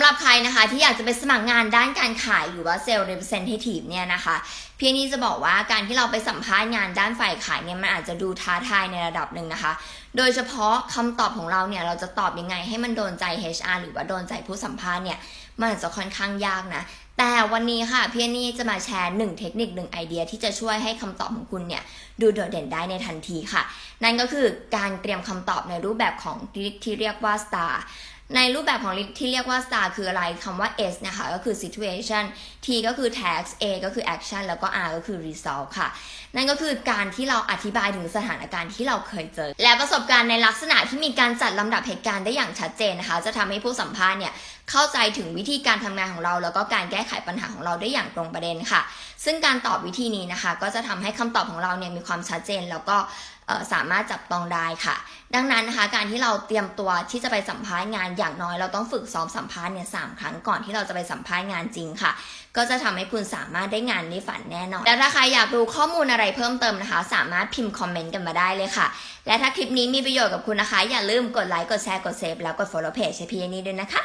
สำหรับใครนะคะที่อยากจะไปสมัครงานด้านการขายหรือว่าเซลล์ representative เนี่ยนะคะเพียงนี้จะบอกว่าการที่เราไปสัมภาษณ์งานด้านฝ่ายขายเนี่ยมันอาจจะดูท้าทายในระดับหนึ่งนะคะ โดยเฉพาะคำตอบของเราเนี่ยเราจะตอบยังไงให้มันโดนใจ HR หรือว่าโดนใจผู้สัมภาษณ์เนี่ยมันอาจจะค่อนข้างยากนะแต่วันนี้ค่ะพี่นี่จะมาแชร์หนึ่งเทคนิคหนึ่งไอเดียที่จะช่วยให้คำตอบของคุณเนี่ยดูโดดเด่นได้ในทันทีค่ะ นั่นก็คือการเตรียมคำตอบในรูปแบบของที่เรียกว่า STAR ในรูปแบบของที่เรียกว่า STAR คืออะไรคำว่า S นะคะ ก็คือ situation T ก็คือ task A ก็คือ action แล้วก็ R ก็คือ result ค่ะ นั่นก็คือการที่เราอธิบายถึงสถานการณ์ที่เราเคยเจอ และประสบการณ์ในลักษณะที่มีการจัดลำดับเหตุการณ์ได้อย่างชัดเจนนะคะ จะทำให้ผู้สัมภาษณ์เนี่ยเข้าใจถึงวิธีการทำงานของเรา แล้วก็การแก้ไขปัญหาของเราได้อย่างตรงประเด็นค่ะ ซึ่งการตอบวิธีนี้นะคะ ก็จะทำให้คำตอบของเราเนี่ยมีความชัดเจนแล้วก็ สามารถจับต้องได้ค่ะ ดังนั้นนะคะการที่เราเตรียมตัวที่จะไปสัมภาษณ์งานอย่างน้อยเราต้องฝึกซ้อมสัมภาษณ์เนี่ยสามครั้งก่อนที่เราจะไปสัมภาษณ์งานจริงค่ะ ก็จะทำให้คุณสามารถได้งานในฝันแน่นอน และถ้าใครอยากรู้ข้อมูลอะไรเพิ่มเติมนะคะ สามารถพิมพ์คอมเมนต์กันมาได้เลยค่ะ และถ้าคลิปนี้มีประโยชน์กับคุณนะคะ อย่าลืมกดไลค์กดแชร์กดเซฟแล้วกด follow page ให้พี่นี่ด้วยนะคะ